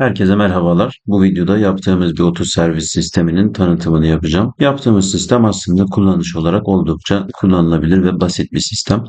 Herkese merhabalar. Bu videoda yaptığımız bir otoservis sisteminin tanıtımını yapacağım. Yaptığımız sistem aslında kullanış olarak oldukça kullanılabilir ve basit bir sistem.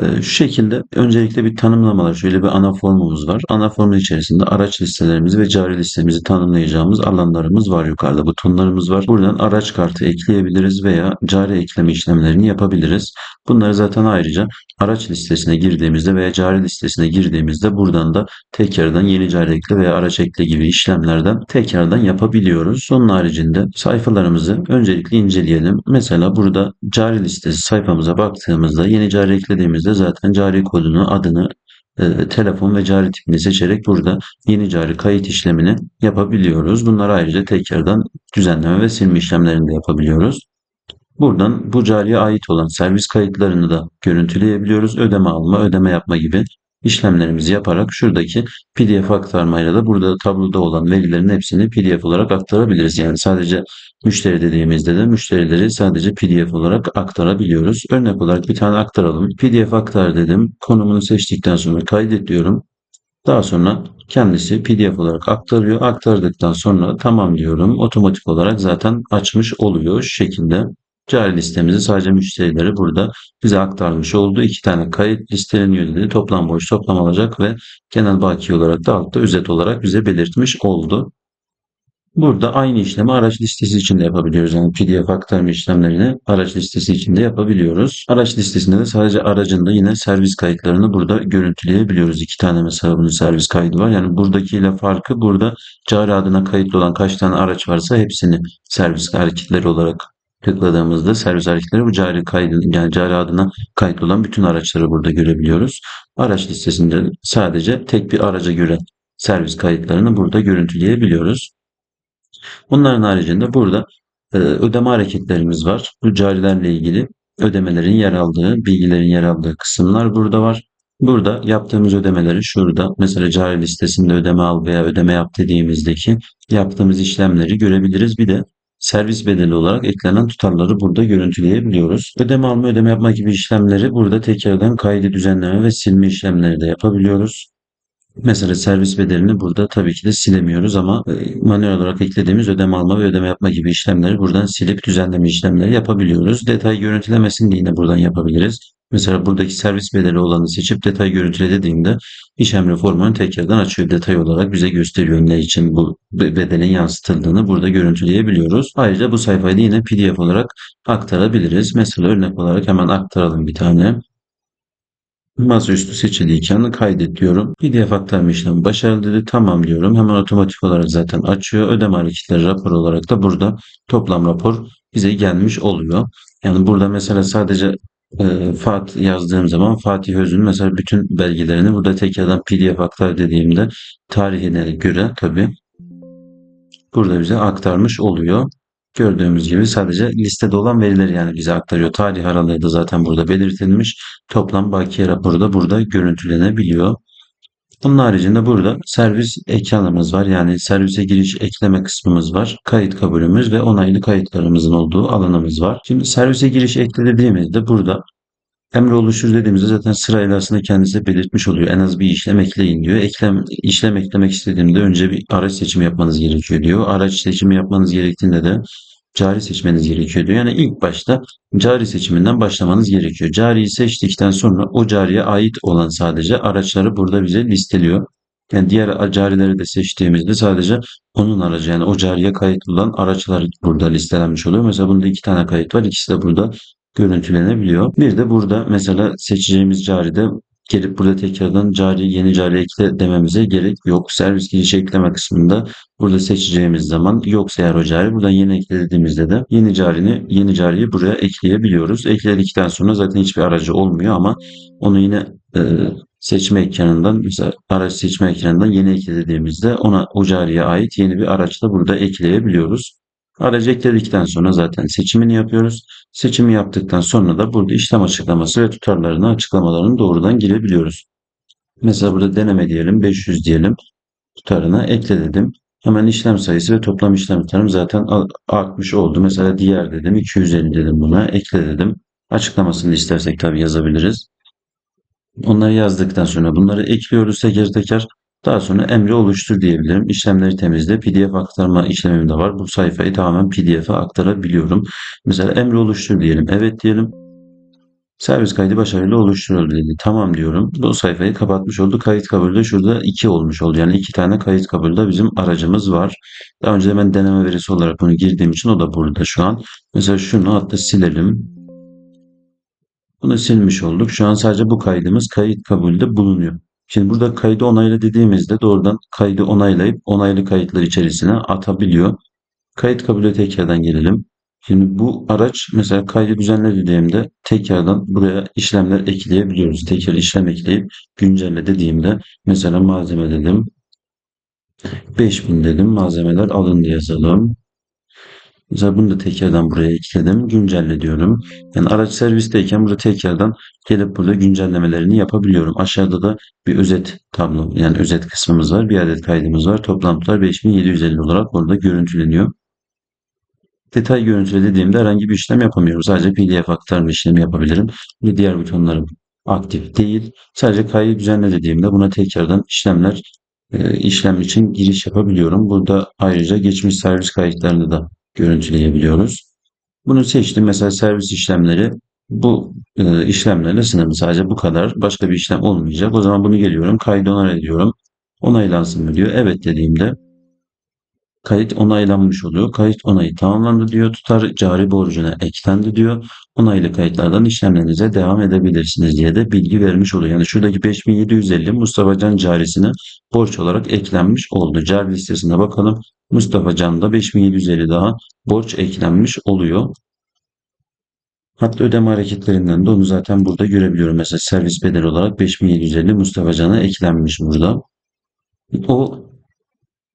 Ee, şu şekilde öncelikle bir tanımlamalar, şöyle bir ana formumuz var. Ana formun içerisinde araç listelerimizi ve cari listemizi tanımlayacağımız alanlarımız var yukarıda. Butonlarımız var. Buradan araç kartı ekleyebiliriz veya cari ekleme işlemlerini yapabiliriz. Bunları zaten ayrıca araç listesine girdiğimizde veya cari listesine girdiğimizde buradan da tekrardan yeni cari ekle veya araç ekle gibi işlemlerden tekrardan yapabiliyoruz. Onun haricinde sayfalarımızı öncelikle inceleyelim. Mesela burada cari listesi sayfamıza baktığımızda yeni cari eklediğimizde zaten cari kodunu, adını, e, telefon ve cari tipini seçerek burada yeni cari kayıt işlemini yapabiliyoruz. Bunları ayrıca tekrardan düzenleme ve silme işlemlerini de yapabiliyoruz. Buradan bu cariye ait olan servis kayıtlarını da görüntüleyebiliyoruz. Ödeme alma, ödeme yapma gibi işlemlerimizi yaparak şuradaki PDF aktarmayla da burada tabloda olan verilerin hepsini PDF olarak aktarabiliriz. Yani sadece müşteri dediğimizde de müşterileri sadece PDF olarak aktarabiliyoruz. Örnek olarak bir tane aktaralım. PDF aktar dedim. Konumunu seçtikten sonra kaydet diyorum. Daha sonra kendisi PDF olarak aktarıyor. Aktardıktan sonra tamam diyorum. Otomatik olarak zaten açmış oluyor şu şekilde. Cari listemizi sadece müşterileri burada bize aktarmış oldu. İki tane kayıt listeleniyor dedi. Toplam borç toplam alacak ve genel baki olarak da altta özet olarak bize belirtmiş oldu. Burada aynı işlemi araç listesi için de yapabiliyoruz. Yani PDF aktarma işlemlerini araç listesi için de yapabiliyoruz. Araç listesinde de sadece aracın da yine servis kayıtlarını burada görüntüleyebiliyoruz. İki tane mesela bunun servis kaydı var. Yani buradakiyle farkı burada cari adına kayıtlı olan kaç tane araç varsa hepsini servis hareketleri olarak tıkladığımızda servis hareketleri bu cari kaydı yani cari adına kayıtlı olan bütün araçları burada görebiliyoruz. Araç listesinde sadece tek bir araca göre servis kayıtlarını burada görüntüleyebiliyoruz. Bunların haricinde burada e, ödeme hareketlerimiz var. Bu carilerle ilgili ödemelerin yer aldığı, bilgilerin yer aldığı kısımlar burada var. Burada yaptığımız ödemeleri şurada mesela cari listesinde ödeme al veya ödeme yap dediğimizdeki yaptığımız işlemleri görebiliriz. Bir de servis bedeli olarak eklenen tutarları burada görüntüleyebiliyoruz. Ödeme alma, ödeme yapma gibi işlemleri burada tekrardan kaydı düzenleme ve silme işlemleri de yapabiliyoruz. Mesela servis bedelini burada tabii ki de silemiyoruz ama e, manuel olarak eklediğimiz ödeme alma ve ödeme yapma gibi işlemleri buradan silip düzenleme işlemleri yapabiliyoruz. Detay görüntülemesini de yine buradan yapabiliriz. Mesela buradaki servis bedeli olanı seçip detay görüntüle dediğimde iş emri formunu tekrardan açıyor. Detay olarak bize gösteriyor ne için bu bedelin yansıtıldığını burada görüntüleyebiliyoruz. Ayrıca bu sayfayı yine PDF olarak aktarabiliriz. Mesela örnek olarak hemen aktaralım bir tane. Masaüstü seçiliyken kaydet diyorum. PDF aktarma işlemi başarılı dedi. Tamam diyorum. Hemen otomatik olarak zaten açıyor. Ödeme hareketleri rapor olarak da burada toplam rapor bize gelmiş oluyor. Yani burada mesela sadece e, Fat yazdığım zaman Fatih Öz'ün mesela bütün belgelerini burada tekrardan PDF aktar dediğimde tarihine göre tabi burada bize aktarmış oluyor. Gördüğümüz gibi sadece listede olan verileri yani bize aktarıyor. Tarih aralığı da zaten burada belirtilmiş. Toplam bakiye raporu da burada görüntülenebiliyor. Bunun haricinde burada servis ekranımız var. Yani servise giriş ekleme kısmımız var. Kayıt kabulümüz ve onaylı kayıtlarımızın olduğu alanımız var. Şimdi servise giriş eklediğimizde burada emri oluşur dediğimizde zaten sırayla aslında kendisi belirtmiş oluyor. En az bir işlem ekleyin diyor. Eklem, işlem eklemek istediğimde önce bir araç seçimi yapmanız gerekiyor diyor. Araç seçimi yapmanız gerektiğinde de cari seçmeniz gerekiyor diyor. Yani ilk başta cari seçiminden başlamanız gerekiyor. Cariyi seçtikten sonra o cariye ait olan sadece araçları burada bize listeliyor. Yani diğer carileri de seçtiğimizde sadece onun aracı yani o cariye kayıtlı olan araçlar burada listelenmiş oluyor. Mesela bunda iki tane kayıt var. İkisi de burada görüntülenebiliyor. Bir de burada mesela seçeceğimiz caride gelip burada tekrardan cari yeni cari ekle dememize gerek yok. Servis giriş ekleme kısmında burada seçeceğimiz zaman yoksa eğer o cari buradan yeni ekle dediğimizde de yeni carini yeni cariyi buraya ekleyebiliyoruz. Ekledikten sonra zaten hiçbir aracı olmuyor ama onu yine e, seçme ekranından mesela araç seçme ekranından yeni ekle dediğimizde ona o cariye ait yeni bir araç da burada ekleyebiliyoruz. Aracı ekledikten sonra zaten seçimini yapıyoruz. Seçimi yaptıktan sonra da burada işlem açıklaması ve tutarlarını açıklamalarını doğrudan girebiliyoruz. Mesela burada deneme diyelim 500 diyelim tutarına ekle dedim. Hemen işlem sayısı ve toplam işlem tutarım zaten artmış oldu. Mesela diğer dedim 250 dedim buna ekle dedim. Açıklamasını istersek tabi yazabiliriz. Onları yazdıktan sonra bunları ekliyoruz teker teker. Daha sonra emri oluştur diyebilirim. İşlemleri temizle. PDF aktarma işlemim de var. Bu sayfayı tamamen PDF'e aktarabiliyorum. Mesela emri oluştur diyelim. Evet diyelim. Servis kaydı başarıyla oluşturuldu dedi. Tamam diyorum. Bu sayfayı kapatmış oldu. Kayıt kabulde şurada 2 olmuş oldu. Yani 2 tane kayıt kabulde bizim aracımız var. Daha önce ben deneme verisi olarak bunu girdiğim için o da burada şu an. Mesela şunu hatta silelim. Bunu silmiş olduk. Şu an sadece bu kaydımız kayıt kabulde bulunuyor. Şimdi burada kaydı onayla dediğimizde doğrudan kaydı onaylayıp onaylı kayıtlar içerisine atabiliyor. Kayıt kabulü tekrardan gelelim. Şimdi bu araç mesela kaydı düzenle dediğimde tekrardan buraya işlemler ekleyebiliyoruz. Tekrar işlem ekleyip güncelle dediğimde mesela malzeme dedim. 5000 dedim. Malzemeler alındı yazalım. Mesela bunu da tekrardan buraya ekledim. Güncelle diyorum. Yani araç servisteyken burada tekrardan gelip burada güncellemelerini yapabiliyorum. Aşağıda da bir özet tablo yani özet kısmımız var. Bir adet kaydımız var. Toplantılar 5750 olarak orada görüntüleniyor. Detay görüntüle dediğimde herhangi bir işlem yapamıyorum. Sadece PDF aktarma işlemi yapabilirim. Ve diğer butonlarım aktif değil. Sadece kaydı düzenle dediğimde buna tekrardan işlemler e, işlem için giriş yapabiliyorum. Burada ayrıca geçmiş servis kayıtlarını da görüntüleyebiliyoruz. Bunu seçtim. Mesela servis işlemleri bu e, işlemlerle sınırlı. Sadece bu kadar. Başka bir işlem olmayacak. O zaman bunu geliyorum. Kaydı onay ediyorum. Onaylansın mı diyor. Evet dediğimde Kayıt onaylanmış oluyor. Kayıt onayı tamamlandı diyor. Tutar cari borcuna eklendi diyor. Onaylı kayıtlardan işlemlerinize devam edebilirsiniz diye de bilgi vermiş oluyor. Yani şuradaki 5750 Mustafa Can carisine borç olarak eklenmiş oldu. Cari listesine bakalım. Mustafa Can'da 5750 daha borç eklenmiş oluyor. Hatta ödeme hareketlerinden de onu zaten burada görebiliyorum. Mesela servis bedeli olarak 5750 Mustafa Can'a eklenmiş burada. O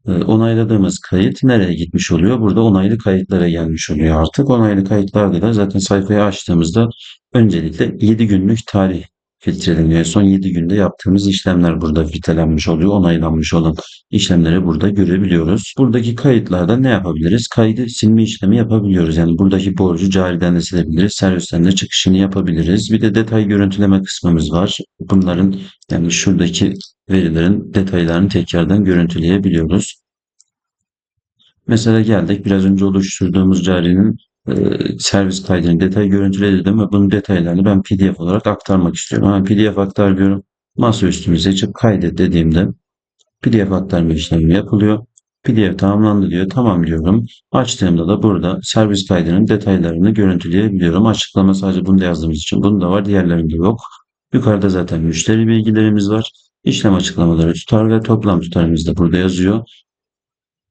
onayladığımız kayıt nereye gitmiş oluyor? Burada onaylı kayıtlara gelmiş oluyor artık. Onaylı kayıtlarda da zaten sayfayı açtığımızda öncelikle 7 günlük tarih filtreleniyor. Son 7 günde yaptığımız işlemler burada filtrelenmiş oluyor. Onaylanmış olan işlemleri burada görebiliyoruz. Buradaki kayıtlarda ne yapabiliriz? Kaydı silme işlemi yapabiliyoruz. Yani buradaki borcu cariden de silebiliriz. Servisten de çıkışını yapabiliriz. Bir de detay görüntüleme kısmımız var. Bunların yani şuradaki verilerin detaylarını tekrardan görüntüleyebiliyoruz. Mesela geldik biraz önce oluşturduğumuz carinin servis kaydını detay görüntüle dedim ve bunun detaylarını ben PDF olarak aktarmak istiyorum. Hemen PDF aktar diyorum. Masa üstümü seçip kaydet dediğimde PDF aktarma işlemi yapılıyor. PDF tamamlandı diyor. Tamam diyorum. Açtığımda da burada servis kaydının detaylarını görüntüleyebiliyorum. Açıklama sadece bunu yazdığımız için bunu da var. Diğerlerinde yok. Yukarıda zaten müşteri bilgilerimiz var. İşlem açıklamaları tutar ve toplam tutarımız da burada yazıyor.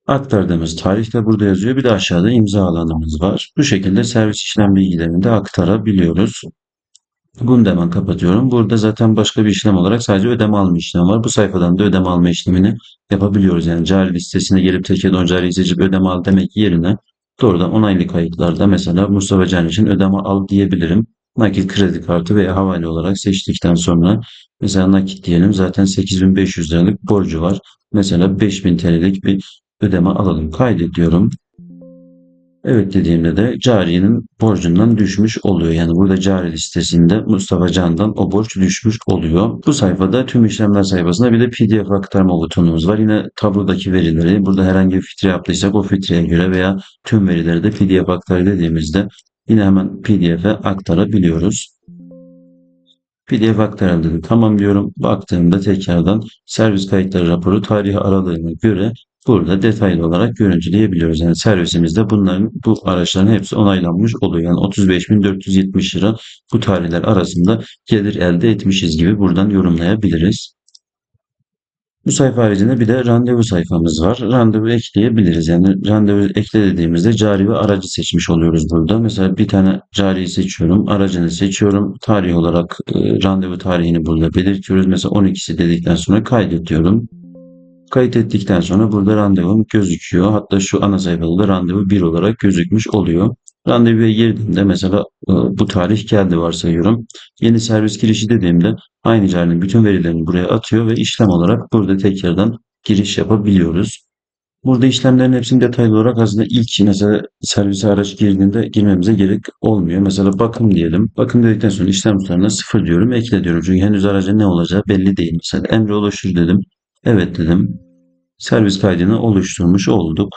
Aktardığımız tarih de burada yazıyor. Bir de aşağıda imza alanımız var. Bu şekilde servis işlem bilgilerini de aktarabiliyoruz. Bunu da hemen kapatıyorum. Burada zaten başka bir işlem olarak sadece ödeme alma işlemi var. Bu sayfadan da ödeme alma işlemini yapabiliyoruz. Yani cari listesine gelip tekrardan cari seçip ödeme al demek yerine doğrudan onaylı kayıtlarda mesela Mustafa Can için ödeme al diyebilirim. Nakit kredi kartı veya havale olarak seçtikten sonra mesela nakit diyelim zaten 8500 liralık borcu var. Mesela 5000 TL'lik bir ödeme alalım. Kaydediyorum. Evet dediğimde de carinin borcundan düşmüş oluyor. Yani burada cari listesinde Mustafa Can'dan o borç düşmüş oluyor. Bu sayfada tüm işlemler sayfasında bir de PDF aktarma butonumuz var. Yine tablodaki verileri burada herhangi bir filtre yaptıysak o filtreye göre veya tüm verileri de PDF aktar dediğimizde yine hemen PDF'e aktarabiliyoruz. PDF aktarıldı. Tamam diyorum. Baktığımda tekrardan servis kayıtları raporu tarihi aralığına göre burada detaylı olarak görüntüleyebiliyoruz. Yani servisimizde bunların bu araçların hepsi onaylanmış oluyor. Yani 35.470 lira bu tarihler arasında gelir elde etmişiz gibi buradan yorumlayabiliriz. Bu sayfa haricinde bir de randevu sayfamız var. Randevu ekleyebiliriz. Yani randevu ekle dediğimizde cari ve aracı seçmiş oluyoruz burada. Mesela bir tane cariyi seçiyorum. Aracını seçiyorum. Tarih olarak e, randevu tarihini burada belirtiyoruz. Mesela 12'si dedikten sonra kaydediyorum. Kayıt ettikten sonra burada randevum gözüküyor. Hatta şu ana sayfada da randevu 1 olarak gözükmüş oluyor. Randevuya girdiğimde mesela e, bu tarih geldi varsayıyorum. Yeni servis girişi dediğimde aynı carinin bütün verilerini buraya atıyor ve işlem olarak burada tekrardan giriş yapabiliyoruz. Burada işlemlerin hepsini detaylı olarak aslında ilk mesela servise araç girdiğinde girmemize gerek olmuyor. Mesela bakım diyelim. Bakım dedikten sonra işlem tutarına sıfır diyorum. Ekle diyorum. Çünkü henüz araca ne olacağı belli değil. Mesela emre oluştur dedim. Evet dedim. Servis kaydını oluşturmuş olduk.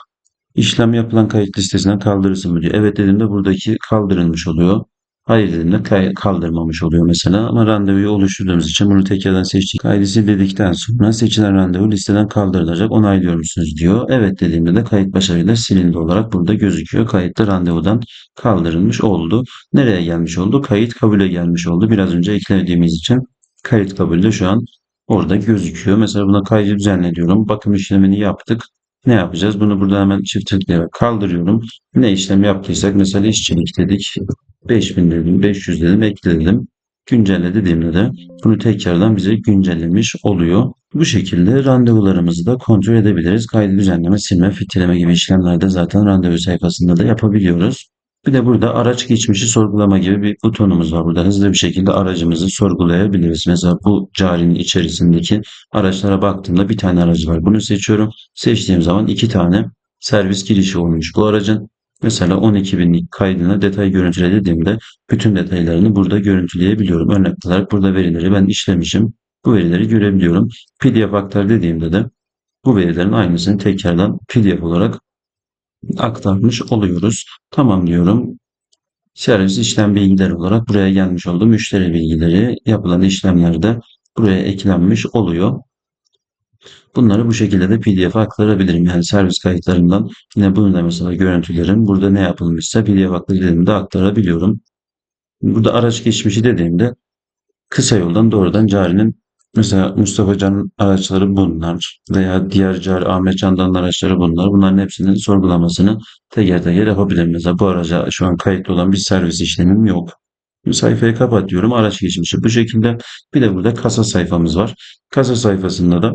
İşlem yapılan kayıt listesinden kaldırırsın mı diyor. Evet dediğimde buradaki kaldırılmış oluyor. Hayır dediğimde kay- kaldırmamış oluyor mesela. Ama randevuyu oluşturduğumuz için bunu tekrardan seçtik. Kaydı sil dedikten sonra seçilen randevu listeden kaldırılacak. Onaylıyor musunuz diyor. Evet dediğimde de kayıt başarıyla silindi olarak burada gözüküyor. Kayıt da randevudan kaldırılmış oldu. Nereye gelmiş oldu? Kayıt kabule gelmiş oldu. Biraz önce eklediğimiz için kayıt kabulde şu an orada gözüküyor. Mesela buna kaydı düzenle diyorum. Bakım işlemini yaptık. Ne yapacağız? Bunu burada hemen çift tıklayarak kaldırıyorum. Ne işlem yaptıysak mesela işçilik dedik. 5000 dedim, 500 dedim, ekledim. Güncelle dediğimde de bunu tekrardan bize güncellemiş oluyor. Bu şekilde randevularımızı da kontrol edebiliriz. Kaydı düzenleme, silme, filtreleme gibi işlemlerde zaten randevu sayfasında da yapabiliyoruz. Bir de burada araç geçmişi sorgulama gibi bir butonumuz var. Burada hızlı bir şekilde aracımızı sorgulayabiliriz. Mesela bu carinin içerisindeki araçlara baktığımda bir tane aracı var. Bunu seçiyorum. Seçtiğim zaman iki tane servis girişi olmuş bu aracın. Mesela 12 binlik kaydına detay görüntüle dediğimde bütün detaylarını burada görüntüleyebiliyorum. Örnek olarak burada verileri ben işlemişim. Bu verileri görebiliyorum. PDF aktar dediğimde de bu verilerin aynısını tekrardan PDF olarak aktarmış oluyoruz. Tamam diyorum. Servis işlem bilgileri olarak buraya gelmiş oldu. Müşteri bilgileri yapılan işlemlerde buraya eklenmiş oluyor. Bunları bu şekilde de PDF'e aktarabilirim. Yani servis kayıtlarından yine bunu da mesela görüntülerim burada ne yapılmışsa PDF aktarıldığında aktarabiliyorum. Burada araç geçmişi dediğimde kısa yoldan doğrudan carinin mesela Mustafa Can'ın araçları bunlar veya diğer cari Ahmet Can'dan araçları bunlar. Bunların hepsinin sorgulamasını teker teker yapabilirim. Mesela bu araca şu an kayıtlı olan bir servis işlemim yok. Bu sayfayı kapatıyorum. Araç geçmişi bu şekilde. Bir de burada kasa sayfamız var. Kasa sayfasında da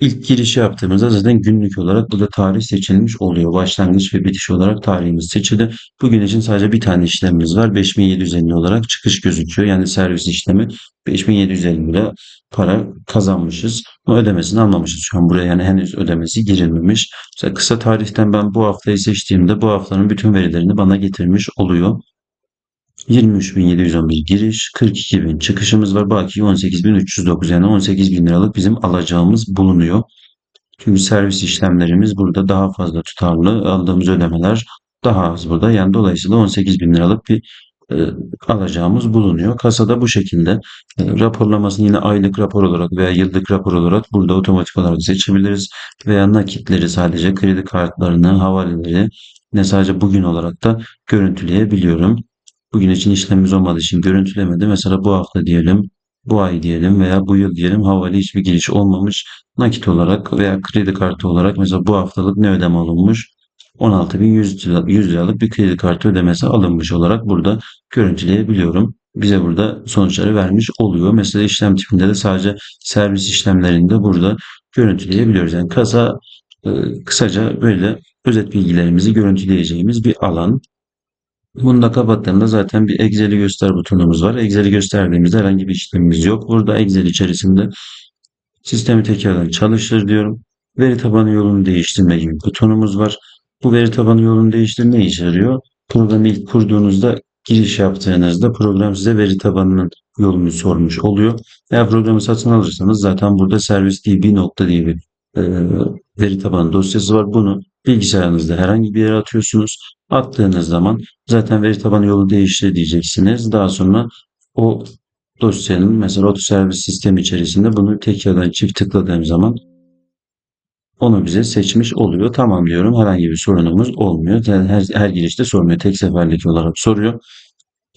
İlk girişi yaptığımızda zaten günlük olarak burada tarih seçilmiş oluyor. Başlangıç ve bitiş olarak tarihimiz seçildi. Bugün için sadece bir tane işlemimiz var. 5750 olarak çıkış gözüküyor. Yani servis işlemi 5750 lira para kazanmışız. Ama ödemesini almamışız. Şu an buraya yani henüz ödemesi girilmemiş. Mesela kısa tarihten ben bu haftayı seçtiğimde bu haftanın bütün verilerini bana getirmiş oluyor. 23.711 giriş, 42.000 çıkışımız var. Baki 18.309 yani 18.000 liralık bizim alacağımız bulunuyor. Çünkü servis işlemlerimiz burada daha fazla tutarlı. Aldığımız ödemeler daha az burada. Yani dolayısıyla 18.000 liralık bir e, alacağımız bulunuyor. Kasada bu şekilde e, raporlamasını yine aylık rapor olarak veya yıllık rapor olarak burada otomatik olarak seçebiliriz. Veya nakitleri sadece kredi kartlarını, havaleleri ne sadece bugün olarak da görüntüleyebiliyorum. Bugün için işlemimiz olmadığı için görüntülemedi. Mesela bu hafta diyelim, bu ay diyelim veya bu yıl diyelim havale hiçbir giriş olmamış. Nakit olarak veya kredi kartı olarak mesela bu haftalık ne ödeme alınmış? 16.100 lira, 100 liralık bir kredi kartı ödemesi alınmış olarak burada görüntüleyebiliyorum. Bize burada sonuçları vermiş oluyor. Mesela işlem tipinde de sadece servis işlemlerinde burada görüntüleyebiliyoruz. Yani kasa e, kısaca böyle özet bilgilerimizi görüntüleyeceğimiz bir alan. Bunu da kapattığımda zaten bir Excel'i göster butonumuz var. Excel'i gösterdiğimizde herhangi bir işlemimiz yok. Burada Excel içerisinde sistemi tekrardan çalıştır diyorum. Veri tabanı yolunu değiştirme gibi butonumuz var. Bu veri tabanı yolunu değiştir ne işe yarıyor? Programı ilk kurduğunuzda giriş yaptığınızda program size veri tabanının yolunu sormuş oluyor. Eğer programı satın alırsanız zaten burada servis db nokta diye bir e, veri tabanı dosyası var. Bunu bilgisayarınızda herhangi bir yere atıyorsunuz. Attığınız zaman zaten veri tabanı yolu değiştir diyeceksiniz. Daha sonra o dosyanın mesela servis sistemi içerisinde bunu tekrardan çift tıkladığım zaman onu bize seçmiş oluyor. Tamam diyorum. Herhangi bir sorunumuz olmuyor. Her, her girişte sormuyor. Tek seferlik olarak soruyor.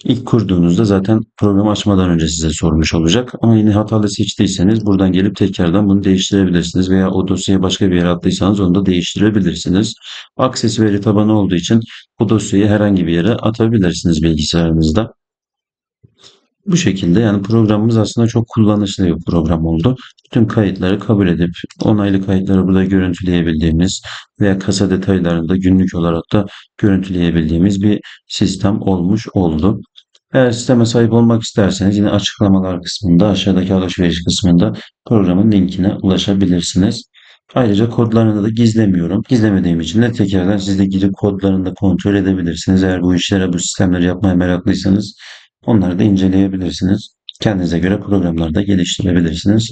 İlk kurduğunuzda zaten programı açmadan önce size sormuş olacak. Ama yine hatalı seçtiyseniz buradan gelip tekrardan bunu değiştirebilirsiniz. Veya o dosyayı başka bir yere attıysanız onu da değiştirebilirsiniz. Access veri tabanı olduğu için bu dosyayı herhangi bir yere atabilirsiniz bilgisayarınızda. Bu şekilde yani programımız aslında çok kullanışlı bir program oldu. Bütün kayıtları kabul edip onaylı kayıtları burada görüntüleyebildiğimiz veya kasa detaylarını da günlük olarak da görüntüleyebildiğimiz bir sistem olmuş oldu. Eğer sisteme sahip olmak isterseniz yine açıklamalar kısmında aşağıdaki alışveriş kısmında programın linkine ulaşabilirsiniz. Ayrıca kodlarını da gizlemiyorum. Gizlemediğim için de tekrardan siz de girip kodlarını da kontrol edebilirsiniz. Eğer bu işlere, bu sistemleri yapmaya meraklıysanız onları da inceleyebilirsiniz. Kendinize göre programlarda geliştirebilirsiniz.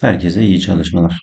Herkese iyi çalışmalar.